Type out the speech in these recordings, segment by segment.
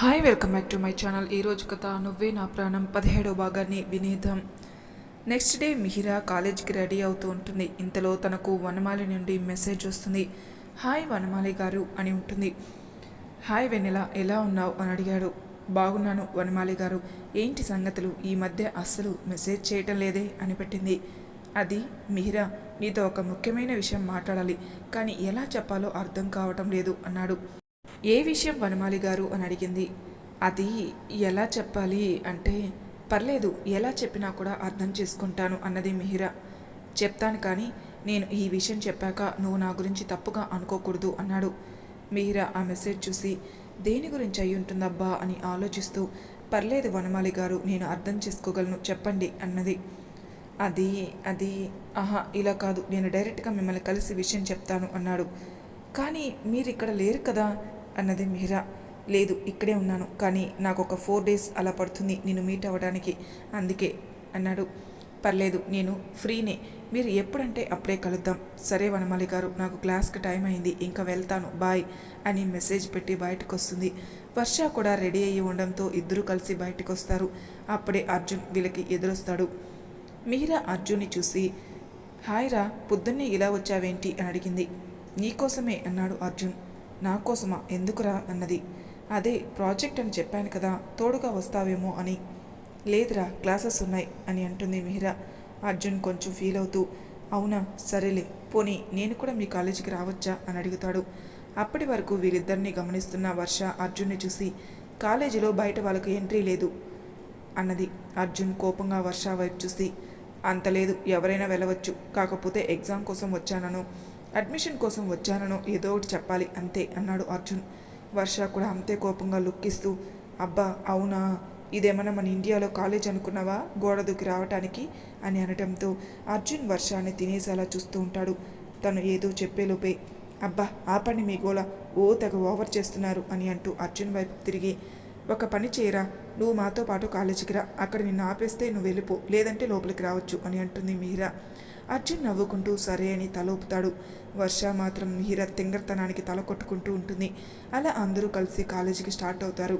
Hi welcome back to my channel. ఈరోజు కథ నువ్వే నా ప్రాణం. పదిహేడో భాగాన్ని వినీతం నెక్స్ట్ డే మిహిరా కాలేజ్కి రెడీ అవుతూ ఉంటుంది. ఇంతలో తనకు వనమాలి నుండి మెసేజ్ వస్తుంది. హాయ్ వనమాలి గారు అని ఉంటుంది. హాయ్ వెన్నెల ఎలా ఉన్నావు? అని అడిగాడు. బాగున్నాను వనమాలి గారు. ఏంటి సంగతులు? ఈ మధ్య అస్సలు మెసేజ్ చేయటం లేదే అని పెట్టింది. అది మిహిరా నీతో ఒక ముఖ్యమైన విషయం మాట్లాడాలి. కానీ ఎలా చెప్పాలో అర్థం కావటం లేదు అన్నాడు. ఏ విషయం వనమాలి గారు అని అడిగింది. అది ఎలా చెప్పాలి అంటే పర్లేదు ఎలా చెప్పినా కూడా అర్థం చేసుకుంటాను అన్నది మిహిరా. చెప్తాను కానీ నేను ఈ విషయం చెప్పాక నువ్వు నా గురించి తప్పుగా అనుకోకూడదు అన్నాడు. మిహిరా ఆ మెసేజ్ చూసి దేని గురించి అయి ఉంటుందబ్బా అని ఆలోచిస్తూ పర్లేదు వనమాలి గారు నేను అర్థం చేసుకోగలను చెప్పండి అన్నది. అది అది ఆహా ఇలా కాదు నేను డైరెక్ట్గా మిమ్మల్ని కలిసి విషయం చెప్తాను అన్నాడు. కానీ మీరు ఇక్కడ లేరు కదా? అన్నది మిహిరా లేదు ఇక్కడే ఉన్నాను. కానీ నాకు ఒక ఫోర్ డేస్ అలా పడుతుంది నేను మీట్ అవ్వడానికి. అందుకే అన్నాడు. పర్లేదు నేను ఫ్రీనే. మీరు ఎప్పుడంటే అప్పుడే కలుద్దాం. సరే వనమాలి గారు నాకు క్లాస్కి టైం అయింది. ఇంకా వెళ్తాను. బాయ్ అని మెసేజ్ పెట్టి బయటకు వస్తుంది వర్ష కూడా రెడీ అయ్యి ఉండడంతో ఇద్దరు కలిసి బయటకు వస్తారు అప్పుడే అర్జున్ వీళ్ళకి ఎదురొస్తాడు. మీరా అర్జున్ని చూసి హాయ్ రా పొద్దున్నే ఇలా వచ్చావేంటి? అని అడిగింది. నీకోసమే అన్నాడు అర్జున్. నా కోసమా ఎందుకురా అన్నది. అదే ప్రాజెక్ట్ అని చెప్పాను కదా తోడుగా వస్తావేమో అని. లేదురా క్లాసెస్ ఉన్నాయి అని అంటుంది మిహిరా. అర్జున్ కొంచెం ఫీల్ అవుతూ అవునా సరేలే పోనీ నేను కూడా మీ కాలేజీకి రావచ్చా అని అడుగుతాడు. అప్పటి వరకు వీరిద్దరిని గమనిస్తున్న వర్ష అర్జున్ని చూసి కాలేజీలో బయట వాళ్ళకు ఎంట్రీ లేదు అన్నది. అర్జున్ కోపంగా వర్ష వైపు చూసి అంత లేదు ఎవరైనా వెళ్ళవచ్చు కాకపోతే ఎగ్జామ్ కోసం వచ్చానను. అడ్మిషన్ కోసం వచ్చానను ఏదో ఒకటి చెప్పాలి అంతే అన్నాడు అర్జున్. వర్ష కూడా అంతే కోపంగా లుక్కిస్తూ అబ్బా అవునా? ఇదేమన్నా మన ఇండియాలో కాలేజ్ అనుకున్నావా? గోడ దూకి రావటానికి? అని అనటంతో అర్జున్ వర్షాన్ని తినేసేలా చూస్తూ ఉంటాడు. తను ఏదో చెప్పేలోపే అబ్బా ఆపండి మీ గోళ ఓ తెగ ఓవర్ చేస్తున్నారు అని అంటూ అర్జున్ వైపు తిరిగి ఒక పని చేయరా? నువ్వు మాతో పాటు కాలేజీకి రా అక్కడ నిన్ను ఆపేస్తే నువ్వు వెళ్ళిపో లేదంటే లోపలికి రావచ్చు అని అంటుంది మీరా. అర్జున్ నవ్వుకుంటూ సరే అని తలూపుతాడు వర్ష మాత్రం హీర తింగర్తనానికి తల కొట్టుకుంటూ ఉంటుంది. అలా అందరూ కలిసి కాలేజీకి స్టార్ట్ అవుతారు.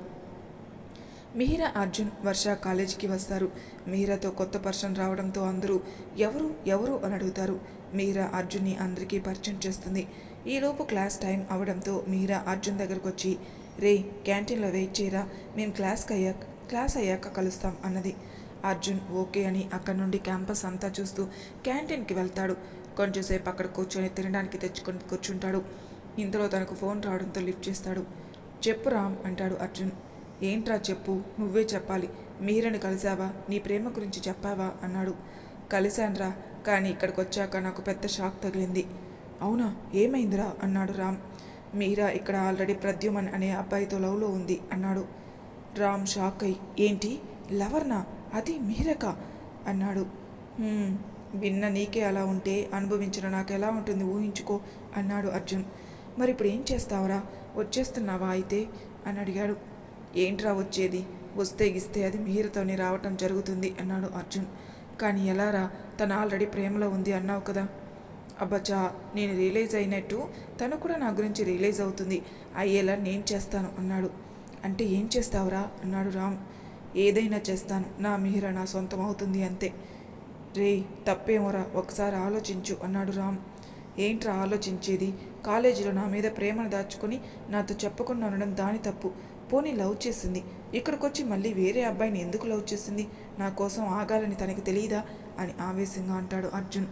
మిహిరా అర్జున్ వర్ష కాలేజీకి వస్తారు. మిహిరాతో కొత్త పర్సన్ రావడంతో అందరూ ఎవరు ఎవరు? అని అడుగుతారు. మీరా అర్జున్ని అందరికీ పరిచయం చేస్తుంది. ఈలోపు క్లాస్ టైం అవడంతో మీరా అర్జున్ దగ్గరకు వచ్చి రే క్యాంటీన్లో వెయిట్ చేయరా? మేము క్లాస్కి అయ్యాక క్లాస్ అయ్యాక కలుస్తాం అన్నది. అర్జున్ ఓకే అని అక్కడ నుండి క్యాంపస్ అంతా చూస్తూ క్యాంటీన్కి వెళ్తాడు. కొంచెంసేపు అక్కడ కూర్చొని తినడానికి తెచ్చుకొని కూర్చుంటాడు. ఇంతలో తనకు ఫోన్ రావడంతో లిఫ్ట్ చేస్తాడు. చెప్పు రామ్ అంటాడు అర్జున్. ఏంట్రా చెప్పు? నువ్వే చెప్పాలి. మీరని కలిసావా? నీ ప్రేమ గురించి చెప్పావా? అన్నాడు. కలిశాన్రా కానీ ఇక్కడికి వచ్చాక నాకు పెద్ద షాక్ తగిలింది. అవునా? ఏమైందిరా? అన్నాడు రామ్. మీరా ఇక్కడ ఆల్రెడీ ప్రద్యుమన్ అనే అబ్బాయితో లవ్లో ఉంది అన్నాడు. రామ్ షాక్ అయి. ఏంటి? లవర్నా? అది మీరక? అన్నాడు. విన్న నీకే అలా ఉంటే అనుభవించిన నాకు ఎలా ఉంటుంది ఊహించుకో అన్నాడు అర్జున్. మరి ఇప్పుడు ఏం చేస్తావురా? వచ్చేస్తున్నావా అయితే? అని అడిగాడు. ఏంట్రా వచ్చేది? వస్తే గిస్తే అది మీరతోనే రావటం జరుగుతుంది అన్నాడు అర్జున్. కానీ ఎలారా? తను ఆల్రెడీ ప్రేమలో ఉంది అన్నావు కదా? అబ్బచ్చా! నేను రియలైజ్ అయినట్టు తను కూడా నా గురించి రియలైజ్ అవుతుంది. అయ్యేలా నేను చేస్తాను అన్నాడు. అంటే ఏం చేస్తావురా? అన్నాడు రామ్. ఏదైనా చేస్తాను. నా మిహిర నా సొంతం అవుతుంది అంతే. రే తప్పేమోరా ఒకసారి ఆలోచించు అన్నాడు రామ్. ఏంట్రా ఆలోచించేది? కాలేజీలో నా మీద ప్రేమను దాచుకుని నాతో చెప్పకుండా ఉండడం దాని తప్పు. పోనీ లవ్ చేసింది. ఇక్కడికొచ్చి మళ్ళీ వేరే అబ్బాయిని ఎందుకు లవ్ చేసింది? నా కోసం ఆగాలని తనకి తెలియదా అని ఆవేశంగా అంటాడు అర్జున్.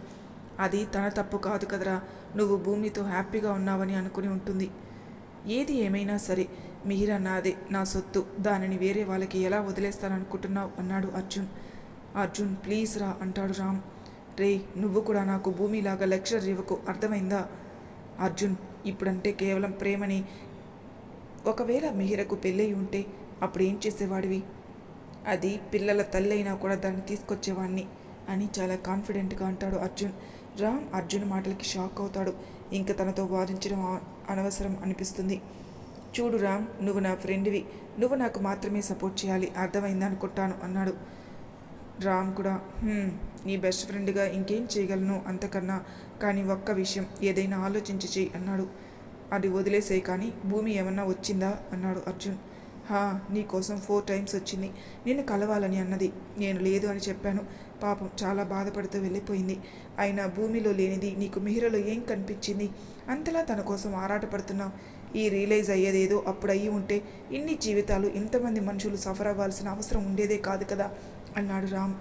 అది తన తప్పు కాదు కదరా. నువ్వు భూమితో హ్యాపీగా ఉన్నావని అనుకుని ఉంటుంది. ఏది ఏమైనా సరే. మిహిర నాదే నా సొత్తు. దానిని వేరే వాళ్ళకి ఎలా వదిలేస్తాననుకుంటున్నావు? అన్నాడు అర్జున్. అర్జున్ ప్లీజ్ రా అంటాడు రామ్. రే నువ్వు కూడా నాకు భూమిలాగా లెక్చర్ ఇవ్వకు. అర్థమైందా? అర్జున్ ఇప్పుడంటే కేవలం ప్రేమని. ఒకవేళ మిహిరకు పెళ్ళయి ఉంటే అప్పుడు ఏం చేసేవాడివి? అది పిల్లల తల్లైనా కూడా దాన్ని తీసుకొచ్చేవాడిని అని చాలా కాన్ఫిడెంట్గా అంటాడు అర్జున్. రామ్ అర్జున్ మాటలకి షాక్ అవుతాడు. ఇంకా తనతో వాదించడం అనవసరం అనిపిస్తుంది. చూడు రామ్ నువ్వు నా ఫ్రెండ్వి. నువ్వు నాకు మాత్రమే సపోర్ట్ చేయాలి. అర్థమైంది అనుకుంటాను అన్నాడు. రామ్ కూడా నీ బెస్ట్ ఫ్రెండ్గా ఇంకేం చేయగలను అంతకన్నా? కానీ ఒక్క విషయం ఏదైనా ఆలోచించి చెయ్యి అన్నాడు. అది వదిలేసే కానీ భూమి ఏమన్నా వచ్చిందా? అన్నాడు అర్జున్. హా నీకోసం ఫోర్ టైమ్స్ వచ్చింది. నిన్ను కలవాలని అన్నది. నేను లేదు అని చెప్పాను. పాపం చాలా బాధపడుతూ వెళ్ళిపోయింది. అయినా భూమిలో లేనిది నీకు మిహిరలో ఏం కనిపించింది? అంతలా తన కోసం ఆరాటపడుతున్నావు. ఈ రియలైజ్ అయ్యేదేదో అప్పుడు అయ్యి ఉంటే ఇన్ని జీవితాలు ఇంతమంది మనుషులు సఫర్ అవ్వాల్సిన అవసరం ఉండేదే కాదు కదా? అన్నాడు రామ్.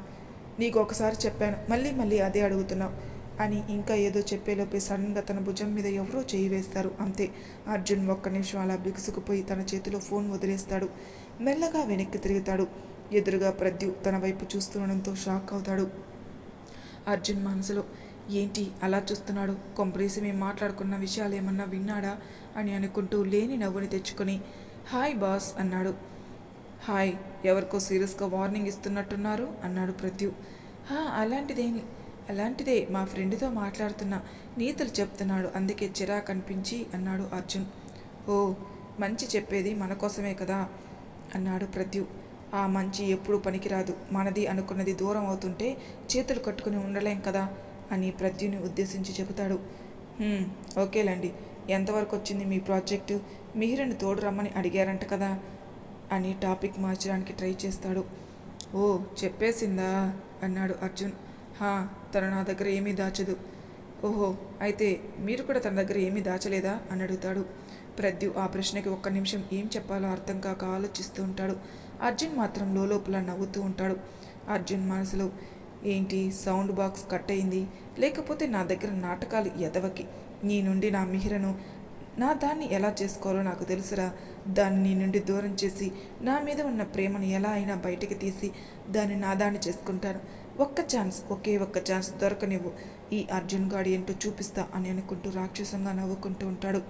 నీకు ఒకసారి చెప్పాను మళ్ళీ మళ్ళీ అదే అడుగుతున్నావు. అని ఇంకా ఏదో చెప్పేలోపే సడన్గా తన భుజం మీద ఎవరో చేయి వేస్తారు అంతే. అర్జున్ ఒక్క నిమిషం అలా బిగుసుకుపోయి తన చేతిలో ఫోన్ వదిలేస్తాడు. మెల్లగా వెనక్కి తిరుగుతాడు. ఎదురుగా ప్రద్యు తన వైపు చూస్తుండడంతో షాక్ అవుతాడు. అర్జున్ మనసులో ఏంటి అలా చూస్తున్నాడు? కొంపరేసి మేము మాట్లాడుకున్న విషయాలు ఏమన్నా విన్నాడా? అని అనుకుంటూ లేని నవ్వుని తెచ్చుకొని హాయ్ బాస్ అన్నాడు. హాయ్ ఎవరికో సీరియస్గా వార్నింగ్ ఇస్తున్నట్టున్నారు? అన్నాడు ప్రత్యు "హా, అలాంటిదే మా ఫ్రెండ్తో మాట్లాడుతున్నా నీతులు చెప్తున్నాడు అందుకే చిరా కనిపించి అన్నాడు అర్జున్. ఓ మంచి చెప్పేది మన కోసమే కదా? అన్నాడు ప్రత్యు ఆ మంచి ఎప్పుడూ పనికిరాదు. మనది అనుకున్నది దూరం అవుతుంటే చేతులు కట్టుకుని ఉండలేం కదా? అని ప్రద్యుని ఉద్దేశించి చెబుతాడు. ఓకేలండి. ఎంతవరకు వచ్చింది మీ ప్రాజెక్టు? మిహిరని తోడు రమ్మని అడిగారంట కదా అని టాపిక్ మార్చడానికి ట్రై చేస్తాడు. ఓ చెప్పేసిందా? అన్నాడు అర్జున్. హా తను నా దగ్గర ఏమీ దాచదు. ఓహో అయితే మీరు కూడా తన దగ్గర ఏమీ దాచలేదా? అని అడుగుతాడు. ప్రద్యు ఆ ప్రశ్నకి ఒక్క నిమిషం ఏం చెప్పాలో అర్థం కాక ఆలోచిస్తూ ఉంటాడు. అర్జున్ మాత్రం లోపల నవ్వుతూ ఉంటాడు. అర్జున్ మనసులో ఏంటి? సౌండ్ బాక్స్ కట్ అయింది. లేకపోతే నా దగ్గర నాటకాలు ఎదవకి. నీ నుండి నా మిహిరను నా దాన్ని ఎలా చేసుకోవాలో నాకు తెలుసురా. దాన్ని నీ నుండి దూరం చేసి నా మీద ఉన్న ప్రేమను ఎలా అయినా బయటికి తీసి దాన్ని నా దాన్ని చేసుకుంటాను. ఒక్క ఛాన్స్ ఒకే ఒక్క ఛాన్స్ దొరకనివ్వు. ఈ అర్జున్ గాడి ఏంటో చూపిస్తా అని అనుకుంటూ రాక్షసంగా నవ్వుకుంటూ ఉంటాడు.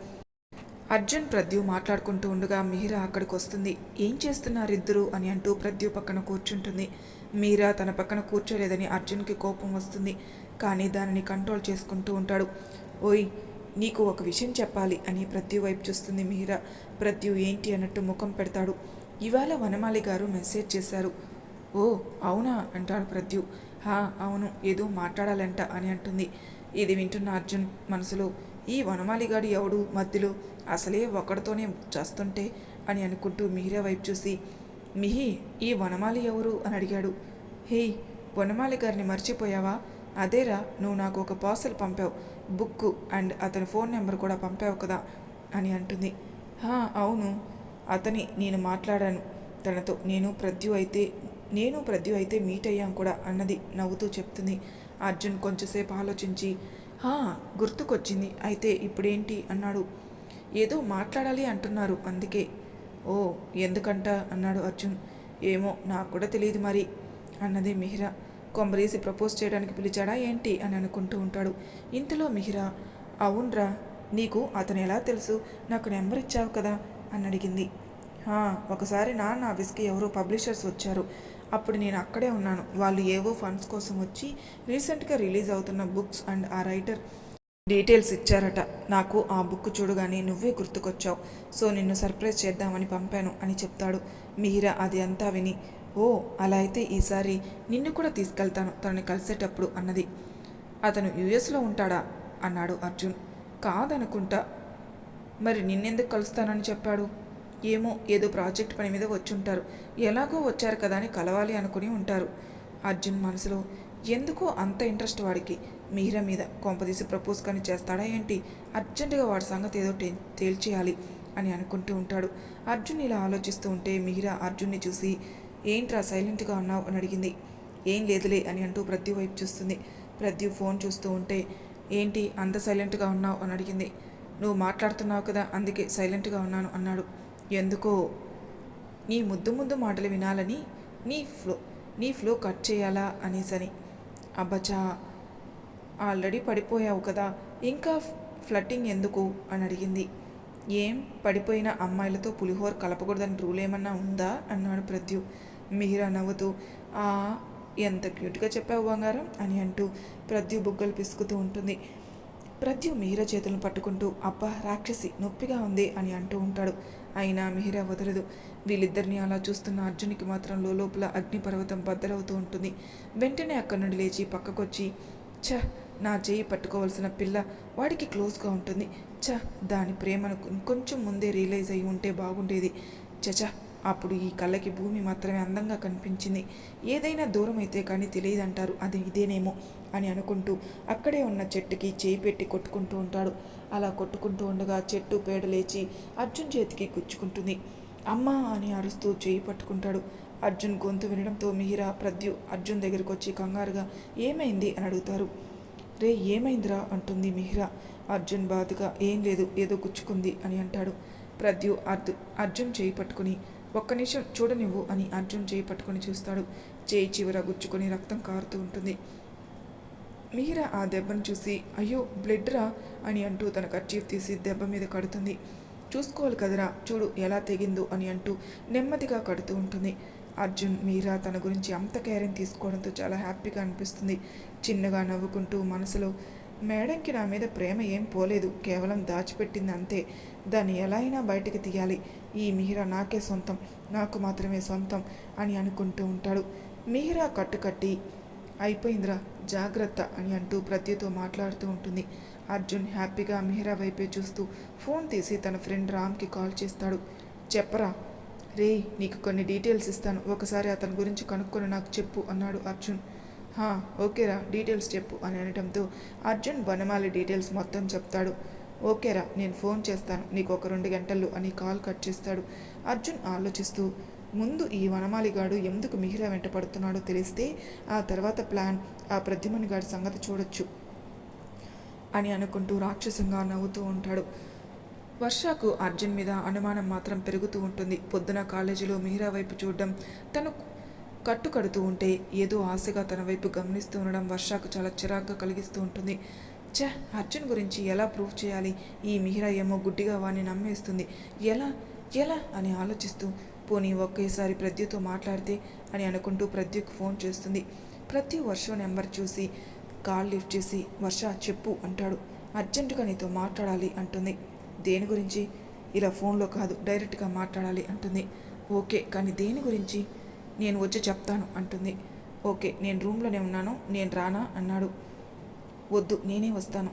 అర్జున్ ప్రద్యు మాట్లాడుకుంటూ ఉండగా మీరా అక్కడికి వస్తుంది ఏం చేస్తున్నారు ఇద్దరు అని అంటూ ప్రద్యు పక్కన కూర్చుంటుంది. మీరా తన పక్కన కూర్చోలేదని అర్జున్కి కోపం వస్తుంది. కానీ దానిని కంట్రోల్ చేసుకుంటూ ఉంటాడు. ఓయ్ నీకు ఒక విషయం చెప్పాలి అని ప్రత్యు వైపు చూస్తుంది మీరా. ప్రద్యు ఏంటి అన్నట్టు ముఖం పెడతాడు. ఇవాళ వనమాలి గారు మెసేజ్ చేశారు. ఓ అవునా? అంటాడు ప్రద్యు. హా అవును ఏదో మాట్లాడాలంట అని అంటుంది. ఇది వింటున్న అర్జున్ మనసులో. ఈ వనమాలిగాడు ఎవడు? మధ్యలో అసలే ఒక్కడితోనే చేస్తుంటే అని అనుకుంటూ మిహిరా వైపు చూసి మిహి ఈ వనమాలి ఎవరు? అని అడిగాడు. హే వనమాలి గారిని మర్చిపోయావా? అదేరా నువ్వు నాకు ఒక పార్సల్ పంపావు. బుక్ అండ్ అతని ఫోన్ నెంబర్ కూడా పంపావు కదా అని అంటుంది. హా అవును. అతని నేను మాట్లాడాను. తనతో నేను ప్రద్యు అయితే నేను ప్రద్యు అయితే మీట్ అయ్యాం కూడా అన్నది నవ్వుతూ చెప్తుంది. అర్జున్ కొంచెంసేపు ఆలోచించి గుర్తుకొచ్చింది. అయితే ఇప్పుడేంటి? అన్నాడు. ఏదో మాట్లాడాలి అంటున్నారు. అందుకే. ఓ ఎందుకంట? అన్నాడు అర్జున్. ఏమో నాకు కూడా తెలియదు మరి అన్నది మిహిరా. కొంబరీసి ప్రపోజ్ చేయడానికి పిలిచాడా ఏంటి? అని అనుకుంటూ ఉంటాడు. ఇంతలో మిహిరా అవునరా నీకు అతను ఎలా తెలుసు? నాకు నెంబర్ ఇచ్చావు కదా? అని అడిగింది. ఒకసారి ఒకసారి నాన్న ఆఫీస్కి ఎవరో పబ్లిషర్స్ వచ్చారు. అప్పుడు నేను అక్కడే ఉన్నాను. వాళ్ళు ఏవో ఫండ్స్ కోసం వచ్చి రీసెంట్గా రిలీజ్ అవుతున్న బుక్స్ అండ్ ఆ రైటర్ డీటెయిల్స్ ఇచ్చారట. నాకు ఆ బుక్ చూడగానే నువ్వే గుర్తుకొచ్చావు. సో నిన్ను సర్ప్రైజ్ చేద్దామని పంపాను అని చెప్తాడు. మీరా అది అంతా విని ఓ అలా అయితే ఈసారి నిన్ను కూడా తీసుకెళ్తాను తనని కలిసేటప్పుడు అన్నది. అతను యుఎస్లో ఉంటాడా? అన్నాడు అర్జున్. కాదనుకుంటా. మరి నిన్నెందుకు కలుస్తానని చెప్పాడు? ఏమో ఏదో ప్రాజెక్ట్ పని మీద వచ్చుంటారు. ఎలాగో వచ్చారు కదా అని కలవాలి అనుకుని ఉంటారు. అర్జున్ మనసులో ఎందుకో అంత ఇంట్రెస్ట్ వాడికి? మీరా మీద కొంపదీసి ప్రపోజ్ కానీ చేస్తాడా ఏంటి? అర్జెంటుగా వాడి సంగతి ఏదో టే తేల్చేయాలి అని అనుకుంటూ ఉంటాడు. అర్జున్ ఇలా ఆలోచిస్తూ ఉంటే మీరా అర్జున్ని చూసి ఏంట్రా సైలెంట్గా ఉన్నావు? అని అడిగింది. ఏం లేదులే అని అంటూ ప్రద్యు వైపు చూస్తుంది. ప్రద్యు ఫోన్ చూస్తూ ఉంటే ఏంటి అంత సైలెంట్గా ఉన్నావు? అని అడిగింది. నువ్వు మాట్లాడుతున్నావు కదా అందుకే సైలెంట్గా ఉన్నాను అన్నాడు. ఎందుకో? నీ ముద్దు ముద్దు మాటలు వినాలని నీ ఫ్లో నీ ఫ్లో కట్ చేయాలా అనేసని. అబ్బచా ఆల్రెడీ పడిపోయావు కదా ఇంకా ఫ్లట్టింగ్ ఎందుకు? అని అడిగింది. ఏం? పడిపోయిన అమ్మాయిలతో పులిహోర కలపకూడదని రూల్ ఏమన్నా ఉందా? అన్నాడు ప్రద్యు. మిహిరా నవ్వుతూ ఆ ఎంత క్యూట్గా చెప్పావు బంగారం? అని అంటూ ప్రద్యు బుగ్గలు పిసుకుతూ ఉంటుంది. ప్రత్యు మిహిర చేతులను పట్టుకుంటూ అబ్బా రాక్షసి నొప్పిగా ఉంది అని అంటూ ఉంటాడు. అయినా మిహిర వదలదు. వీళ్ళిద్దరిని అలా చూస్తున్న అర్జునికి మాత్రం లోపల అగ్నిపర్వతం బద్దలవుతూ ఉంటుంది. వెంటనే అక్కడి నుండి లేచి పక్కకొచ్చి ఛ నా చేయి పట్టుకోవాల్సిన పిల్ల వాడికి క్లోజ్గా ఉంటుంది. ఛ దాని ప్రేమను కొంచెం ముందే రియలైజ్ అయి ఉంటే బాగుండేది. చచ అప్పుడు ఈ కళ్ళకి భూమి మాత్రమే అందంగా కనిపించింది. ఏదైనా దూరం అయితే కానీ తెలియదంటారు. అది ఇదేనేమో. అని అనుకుంటూ అక్కడే ఉన్న చెట్టుకి చేయి పెట్టి కొట్టుకుంటూ ఉంటాడు. అలా కొట్టుకుంటూ ఉండగా చెట్టు పేడ లేచి అర్జున్ చేతికి గుచ్చుకుంటుంది. అమ్మా అని అరుస్తూ చేయి పట్టుకుంటాడు. అర్జున్ గొంతు వినడంతో మిహిరా ప్రద్యు అర్జున్ దగ్గరికి వచ్చి కంగారుగా ఏమైంది? అని అడుగుతారు. రే ఏమైందిరా? అంటుంది మిహిరా. అర్జున్ బాధగా ఏం లేదు ఏదో గుచ్చుకుంది అని అంటాడు. ప్రద్యు అర్జు అర్జున్ చేయి పట్టుకుని ఒక్క నిమిషం చూడనివ్వు అని అర్జున్ చేయి పట్టుకుని చూస్తాడు. చేయి చివర గుచ్చుకొని రక్తం కారుతూ ఉంటుంది. మీరా ఆ దెబ్బను చూసి అయ్యో బ్లడ్ రా అని అంటూ తన కర్చీఫ్ తీసి దెబ్బ మీద కడుతుంది. చూసుకోవాలి కదరా చూడు ఎలా తెగిందో అని అంటూ నెమ్మదిగా కడుతూ ఉంటుంది. అర్జున్ మీరా తన గురించి అంత కేరింగ్ తీసుకోవడంతో చాలా హ్యాపీగా అనిపిస్తుంది. చిన్నగా నవ్వుకుంటూ మనసులో మేడంకి నా మీద ప్రేమ ఏం పోలేదు కేవలం దాచిపెట్టింది అంతే. దాన్ని ఎలా అయినా బయటికి తీయాలి. ఈ మిహిరా నాకే సొంతం నాకు మాత్రమే సొంతం అని అనుకుంటూ ఉంటాడు. మిహిరా కట్టుకట్టి అయిపోయిందిరా జాగ్రత్త అని అంటూ ప్రత్యతో మాట్లాడుతూ ఉంటుంది. అర్జున్ హ్యాపీగా మిహిరా వైపే చూస్తూ ఫోన్ తీసి తన ఫ్రెండ్ రామ్కి కాల్ చేస్తాడు. చెప్పరా? రే నీకు కొన్ని డీటెయిల్స్ ఇస్తాను. ఒకసారి అతని గురించి కనుక్కొని నాకు చెప్పు అన్నాడు అర్జున్. హా ఓకేరా డీటెయిల్స్ చెప్పు అని అనడంతో అర్జున్ వనమాలి డీటెయిల్స్ మొత్తం చెప్తాడు. ఓకేరా నేను ఫోన్ చేస్తాను. నీకు ఒక రెండు గంటల్లో అని కాల్ కట్ చేస్తాడు. అర్జున్ ఆలోచిస్తూ ముందు ఈ వనమాలిగాడు ఎందుకు మిహిరా వెంటపడుతున్నాడో తెలిస్తే ఆ తర్వాత ప్లాన్ ఆ ప్రద్యుమని గాడి సంగతి చూడొచ్చు అని అనుకుంటూ రాక్షసంగా నవ్వుతూ ఉంటాడు. వర్షకు అర్జున్ మీద అనుమానం మాత్రం పెరుగుతూ ఉంటుంది. పొద్దున కాలేజీలో మిహిరా వైపు చూడడం తను కట్టు కడుతూ ఉంటే ఏదో ఆశగా తన వైపు గమనిస్తూ ఉండడం వర్షకు చాలా చిరాగ్గా కలిగిస్తూ ఉంటుంది. ఛ అర్జున్ గురించి ఎలా ప్రూవ్ చేయాలి? ఈ మిహిరా ఏమో గుడ్డిగా వాడిని నమ్మేస్తుంది. ఎలా ఎలా అని ఆలోచిస్తూ పోనీ ఒకేసారి ప్రద్యుతో మాట్లాడితే అని అనుకుంటూ ప్రద్యుకు ఫోన్ చేస్తుంది. ప్రతి వర్ష నెంబర్ చూసి కాల్ లిఫ్ట్ చేసి వర్ష చెప్పు అంటాడు. అర్జెంటుగా నీతో మాట్లాడాలి అంటుంది. దేని గురించి? ఇలా ఫోన్లో కాదు డైరెక్ట్గా మాట్లాడాలి అంటుంది. ఓకే కానీ దేని గురించి? నేను వచ్చి చెప్తాను అంటుంది. ఓకే నేను రూమ్లోనే ఉన్నాను నేను రానా? అన్నాడు. వద్దు నేనే వస్తాను.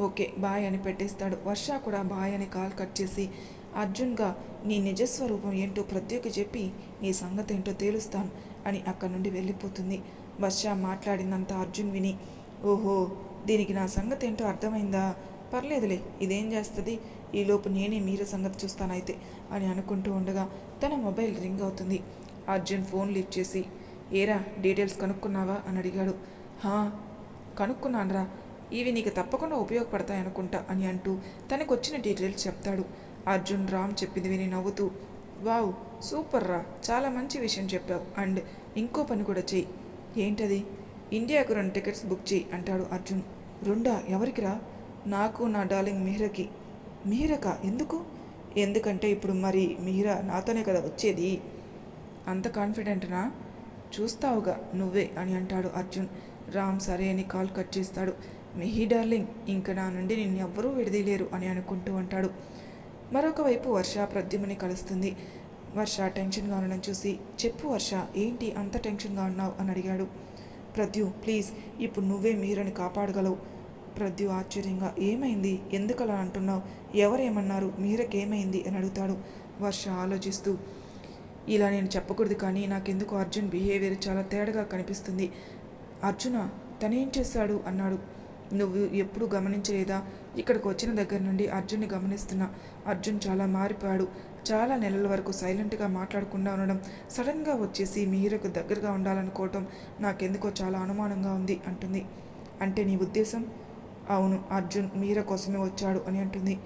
ఓకే బాయ్ అని పెట్టేస్తాడు. వర్ష కూడా బాయ్ అని కాల్ కట్ చేసి అర్జున్గా నీ నిజస్వరూపం ఏంటో ప్రత్యేక చెప్పి నీ సంగతి ఏంటో తేలుస్తాను అని అక్కడి నుండి వెళ్ళిపోతుంది. వర్ష మాట్లాడిందంతా అర్జున్ విని ఓహో దీనికి నా సంగతి ఏంటో అర్థమైందా? పర్లేదులే ఇదేం చేస్తుంది? ఈలోపు నేనే మీర సంగతి చూస్తానైతే అని అనుకుంటూ ఉండగా తన మొబైల్ రింగ్ అవుతుంది. అర్జున్ ఫోన్ లిఫ్ట్ చేసి ఏరా డీటెయిల్స్ కనుక్కున్నావా? అని అడిగాడు. హా కనుక్కున్నానరా. ఇవి నీకు తప్పకుండా ఉపయోగపడతాయి అనుకుంటా అని అంటూ తనకు వచ్చిన డీటెయిల్స్ చెప్తాడు. అర్జున్ రామ్ చెప్పింది విని నవ్వుతూ వావ్ సూపర్ రా చాలా మంచి విషయం చెప్పావు. అండ్ ఇంకో పని కూడా చెయ్యి. ఏంటది? ఇండియాకు రెండు టికెట్స్ బుక్ చేయి అంటాడు అర్జున్. రెండా? ఎవరికిరా నాకు నా డార్లింగ్ మిహిరకి మిహిరక ఎందుకు? ఎందుకంటే ఇప్పుడు మరి మిహిర నాతోనే కదా వచ్చేది. అంత కాన్ఫిడెంట్నా? చూస్తావుగా నువ్వే అని అంటాడు అర్జున్. రామ్ సరే అని కాల్ కట్ చేస్తాడు. మిహి డార్లింగ్ ఇంక నా నుండి నిన్ను ఎవ్వరూ విడదీయలేరు అని అనుకుంటూ ఉంటాడు మరొక వైపు వర్ష ప్రద్యుమ్ని కలుస్తుంది. వర్ష టెన్షన్గా ఉండడం చూసి చెప్పు వర్ష ఏంటి అంత టెన్షన్గా ఉన్నావు? అని అడిగాడు. ప్రద్యు ప్లీజ్ ఇప్పుడు నువ్వే మీరని కాపాడగలవు. ప్రద్యు ఆశ్చర్యంగా ఏమైంది? ఎందుకు అలా అంటున్నావు? ఎవరేమన్నారు? మీరకేమైంది? అని అడుగుతాడు వర్ష ఆలోచిస్తూ. ఇలా నేను చెప్పకూడదు కానీ నాకెందుకు అర్జున్ బిహేవియర్ చాలా తేడాగా కనిపిస్తుంది. అర్జున తనేం చేశాడు? అన్నాడు. నువ్వు ఎప్పుడు గమనించలేదా? ఇక్కడికి వచ్చిన దగ్గర నుండి అర్జున్ని గమనిస్తున్నా. అర్జున్ చాలా మారిపోయాడు. చాలా నెలల వరకు సైలెంట్గా మాట్లాడకుండా ఉండడం సడన్గా వచ్చేసి మీరకు దగ్గరగా ఉండాలనుకోవటం నాకెందుకో చాలా అనుమానంగా ఉంది అంటుంది. అంటే నీ ఉద్దేశం? అవును అర్జున్ మీర కోసమే వచ్చాడు అని అంటుంది.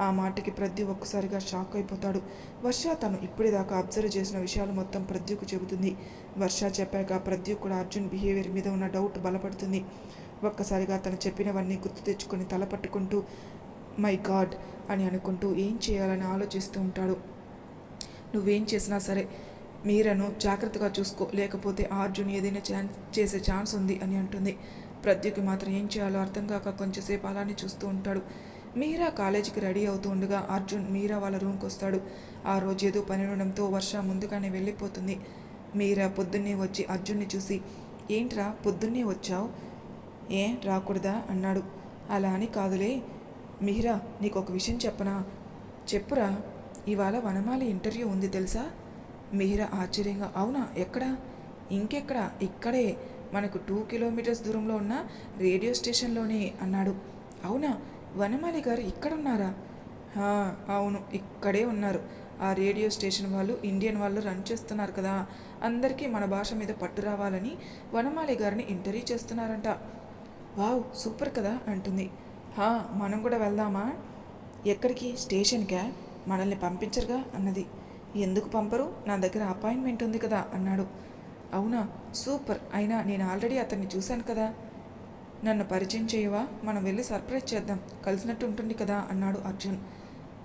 ఆ మాటకి ప్రద్యు ఒక్కసారిగా షాక్ అయిపోతాడు. వర్ష తను ఇప్పటిదాకా అబ్జర్వ్ చేసిన విషయాలు మొత్తం ప్రద్యుకు చెబుతుంది. వర్ష చెప్పాక ప్రద్యు కూడా అర్జున్ బిహేవియర్ మీద ఉన్న డౌట్ బలపడుతుంది. ఒక్కసారిగా తను చెప్పినవన్నీ గుర్తు తెచ్చుకొని తల పట్టుకుంటూ మై గాడ్ అని అనుకుంటూ ఏం చేయాలని ఆలోచిస్తూ ఉంటాడు. నువ్వేం చేసినా సరే మీరను జాగ్రత్తగా చూసుకో లేకపోతే అర్జున్ ఏదైనా ఛాన్స్ చేసే ఛాన్స్ ఉంది అని అంటుంది. ప్రత్యుకి మాత్రం ఏం చేయాలో అర్థం కాక కొంచెంసేపు అలానే చూస్తూ ఉంటాడు. మీరా కాలేజీకి రెడీ అవుతూ ఉండగా అర్జున్ మీరా వాళ్ళ రూమ్కి వస్తాడు. ఆ రోజు ఏదో పని ఉండడంతో వర్ష ముందుగానే వెళ్ళిపోతుంది. మీరా పొద్దున్నే వచ్చి అర్జున్ని చూసి ఏంట్రా పొద్దున్నే వచ్చావు? ఏ రాకూడదా? అన్నాడు. అలా అని కాదులే. మిహిరా నీకు ఒక విషయం చెప్పనా? చెప్పురా ఇవాళ వనమాలి ఇంటర్వ్యూ ఉంది తెలుసా? మిహిరా ఆశ్చర్యంగా అవునా? ఎక్కడా? ఇంకెక్కడ? ఇక్కడే. మనకు టూ కిలోమీటర్స్ దూరంలో ఉన్న రేడియో స్టేషన్లోనే అన్నాడు. అవునా? వనమాలి గారు ఇక్కడ ఉన్నారా అవును ఇక్కడే ఉన్నారు. ఆ రేడియో స్టేషన్ వాళ్ళు ఇండియన్ వాళ్ళు రన్ చేస్తున్నారు కదా. అందరికీ మన భాష మీద పట్టు రావాలని వనమాలి గారిని ఇంటర్వ్యూ చేస్తున్నారంట. వావ్ సూపర్ కదా అంటుంది. హా మనం కూడా వెళ్దామా? ఎక్కడికి? స్టేషన్కా? మనల్ని పంపించరుగా అన్నది. ఎందుకు పంపరు? నా దగ్గర అపాయింట్మెంట్ ఉంది కదా అన్నాడు. అవునా సూపర్. అయినా నేను ఆల్రెడీ అతన్ని చూశాను కదా. నన్ను పరిచయం చేయవా? మనం వెళ్ళి సర్ప్రైజ్ చేద్దాం. కలిసినట్టు ఉంటుంది కదా అన్నాడు అర్జున్.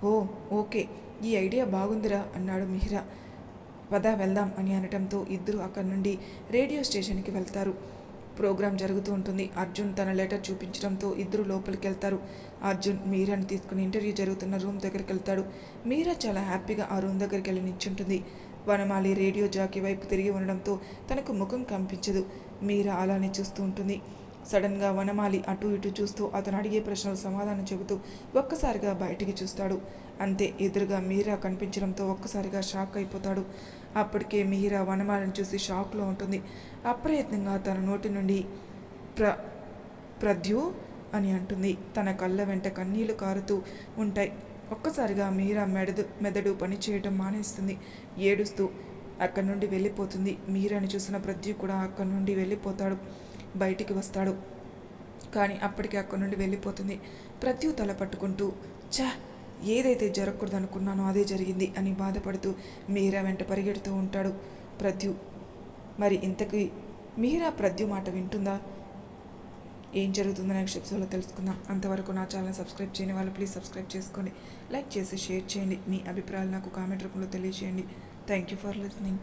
ఓ ఓకే. ఈ ఐడియా బాగుందిరా అన్నాడు మిహిరా. పద వెళ్దాం అని అనటంతో ఇద్దరు అక్కడి నుండి రేడియో స్టేషన్కి వెళ్తారు. ప్రోగ్రాం జరుగుతూ ఉంటుంది. అర్జున్ తన లెటర్ చూపించడంతో ఇద్దరు లోపలికి వెళ్తారు అర్జున్ మీరాని తీసుకుని ఇంటర్వ్యూ జరుగుతున్న రూమ్ దగ్గరికి వెళ్తాడు మీరా చాలా హ్యాపీగా ఆ రూమ్ దగ్గరికి వెళ్ళి నిల్చుంటుంది. వనమాలి రేడియో జాకీ వైపు తిరిగి ఉండడంతో తనకు ముఖం కనిపించదు. మీరా అలానే చూస్తూ ఉంటుంది. సడన్గా వనమాలి అటు ఇటు చూస్తూ అతను అడిగే ప్రశ్నలు సమాధానం చెబుతూ ఒక్కసారిగా బయటికి చూస్తాడు. అంతే ఎదురుగా మీరా కనిపించడంతో ఒక్కసారిగా షాక్ అయిపోతాడు. అప్పటికే మిహిరా వనమాలను చూసి షాక్లో ఉంటుంది. అప్రయత్నంగా తన నోటి నుండి ప్ర ప్రద్యు అని అంటుంది. తన కళ్ళ వెంట కన్నీళ్ళు కారుతూ ఉంటాయి. ఒక్కసారిగా మీరా మెదడు మెదడు పనిచేయటం మానేస్తుంది. ఏడుస్తూ అక్కడి నుండి వెళ్ళిపోతుంది. మీరాని చూసిన ప్రద్యు కూడా అక్కడి నుండి వెళ్ళిపోతాడు. బయటికి వస్తాడు. కానీ అప్పటికే అక్కడి నుండి వెళ్ళిపోతుంది. ప్రద్యు తల పట్టుకుంటూ చా ఏదైతే జరగకూడదు అనుకున్నానో అదే జరిగింది అని బాధపడుతూ మీరా వెంట పరిగెడుతూ ఉంటాడు. ప్రద్యు మరి ఇంతకీ మీరా ప్రద్యు మాట వింటుందా? ఏం జరుగుతుందో నెక్స్ట్ ఎపిసోడ్లో తెలుసుకుందాం. అంతవరకు నా ఛానల్ సబ్స్క్రైబ్ చేయని వాళ్ళు ప్లీజ్ సబ్స్క్రైబ్ చేసుకోండి లైక్ చేసి షేర్ చేయండి. మీ అభిప్రాయాలు నాకు కామెంట్ రూపంలో తెలియజేయండి. Thank you for listening.